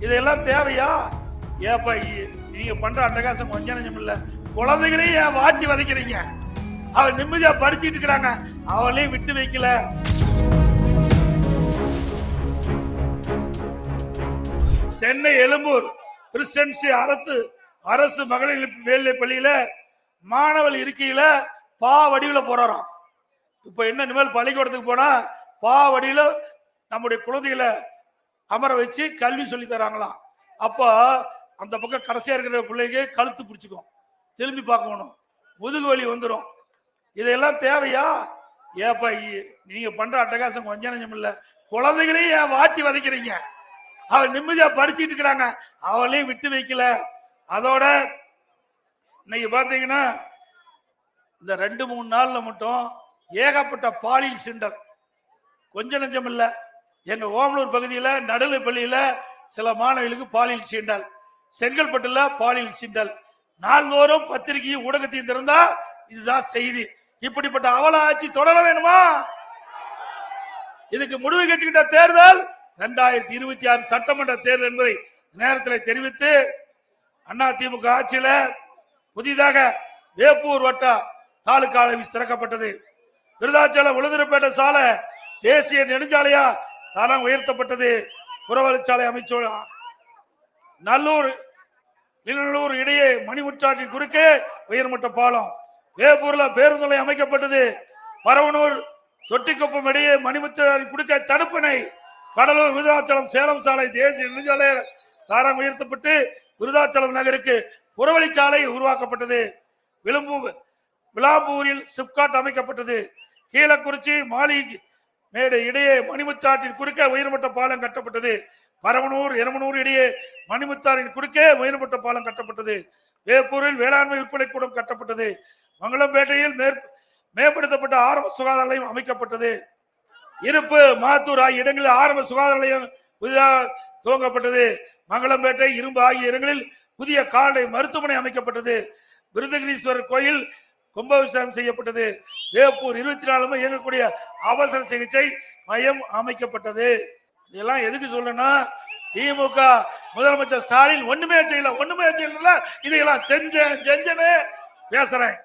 இதெல்லாம் தேவையா? ஏப்பா இ- நீங்க பண்ற அட்டகாசம் கொஞ்சம் நஞ்சம் இல்ல. குழந்தைகளையும் ஏன் வாட்டி வதைக்கிறீங்க? அவன் நிம்மதியா படிச்சுட்டு இருக்கிறாங்க. அவளையும் விட்டு வைக்கல. சென்னை எழும்பூர் கிறிஸ்டன்சி அரசு அரசு மகளிர் மேல்நிலை பள்ளியில மாணவர் இருக்கையில பா வடிவில் போறாராம். இப்ப என்ன இனிமேல் பள்ளிக்கூடத்துக்கு போனா பா வடிவில் நம்முடைய குழந்தைகளை அமர வச்சு கல்வி சொல்லி தராங்களாம் அப்போ அந்த பக்கம் கடைசியா இருக்கிற பிள்ளைங்க கழுத்து பிடிச்சிக்கும் திரும்பி பார்க்கணும். முதுகு வலி வந்துடும் இதெல்லாம் தேவையா? ஏப்பா நீங்க பண்ற அட்டகாசம் கொஞ்சம் நஞ்சம் இல்ல. குழந்தைகளையும் ஏன் வாட்டி வதைக்கிறீங்க? அவன் நிம்மதியா படிச்சுட்டு இருக்கிறாங்க. அவளையும் விட்டு வைக்கல. அதோட இன்னைக்கு பாத்தீங்கன்னா இந்த ரெண்டு மூணு நாள்ல மட்டும் ஏகப்பட்ட பாலியல் சிண்டல். கொஞ்சம் நஞ்சம் இல்லை. எங்க ஓமலூர் பகுதியில நடுநிலை பள்ளியில சில மாணவிகளுக்கு பாலியல் சீண்டல். செங்கல்பட்டுல பாலியல் சீண்டல். நாள்தோறும் பத்திரிகையும் ஊடகத்தையும் திறந்தா இதுதான் செய்தி. இப்படிப்பட்ட அவல ஆட்சி தொடர வேணுமா? இதுக்கு முடிவு கட்டிக்கிட்ட தேர்தல் இரண்டாயிரத்தி இருபத்தி ஆறு சட்டமன்ற தேர்தல் என்பதை நேரத்தில் தெரிவித்து அண்ணா திமுக ஆட்சியில புதிதாக வேப்பூர் வட்ட தாலுகா அளவில் திறக்கப்பட்டது. விருதாச்சலம் உளுந்தூர்பேட்டை சாலை தேசிய நெடுஞ்சாலையா தரம் உயர்த்தப்பட்டது புறவழிச்சாலை அமைச்சோ நல்லூர் நிலநல்லூர் இடையே மணிமுற்றாற்றின் குறுக்கே உயர்மட்ட பாலம். வேப்பூர்ல பேருந்து நிலையம் அமைக்கப்பட்டது. பரவனூர் தொட்டிக்குப்பம் இடையே மணிமுத்தாற்றின் குறுக்கே தடுப்பணை. கடலூர் விருதாச்சலம் சேலம் சாலை தேசிய நெடுஞ்சாலை தரம் உயர்த்தப்பட்டு விருதாச்சலம் நகருக்கு புறவழிச்சாலை உருவாக்கப்பட்டது. விளம்பு விளாம்பூரில் சிப்காட் அமைக்கப்பட்டது. கீழக்குறிச்சி மாலி மேடு இடையே மணிமுத்தாற்றின் குறுக்கே உயர்மட்ட பாலம் கட்டப்பட்டது. பரவனூர் எரமனூர் இடையே மணிமுத்தாரின் குறுக்கே உயர்மட்ட பாலம் கட்டப்பட்டது. வேப்பூரில் வேளாண்மை விற்பனை கூடம் கட்டப்பட்டது. மங்களம்பேட்டையில் மேற் மேம்படுத்தப்பட்ட ஆரம்ப சுகாதார நிலையம் அமைக்கப்பட்டது. இருப்பு மாத்தூர் ஆகிய இடங்களில் ஆரம்ப சுகாதார நிலையம் புதிதாக துவங்கப்பட்டது. மங்களம்பேட்டை இரும்பு ஆகிய இடங்களில் புதிய கால்நடை மருத்துவமனை அமைக்கப்பட்டது. விருதகிரீஸ்வரர் கோயில் கும்பாபிஷேகம் செய்யப்பட்டது. வேப்பூர் இருபத்தி நாலுமே இயங்கக்கூடிய அவசர சிகிச்சை மையம் அமைக்கப்பட்டது. இதெல்லாம் எதுக்கு சொல்றேன்னா திமுக முதலமைச்சர் ஸ்டாலின் ஒண்ணுமே செய்யல ஒண்ணுமே செய்யல. இதையெல்லாம் செஞ்சேன் செஞ்சேன்னு பேசுறேன்.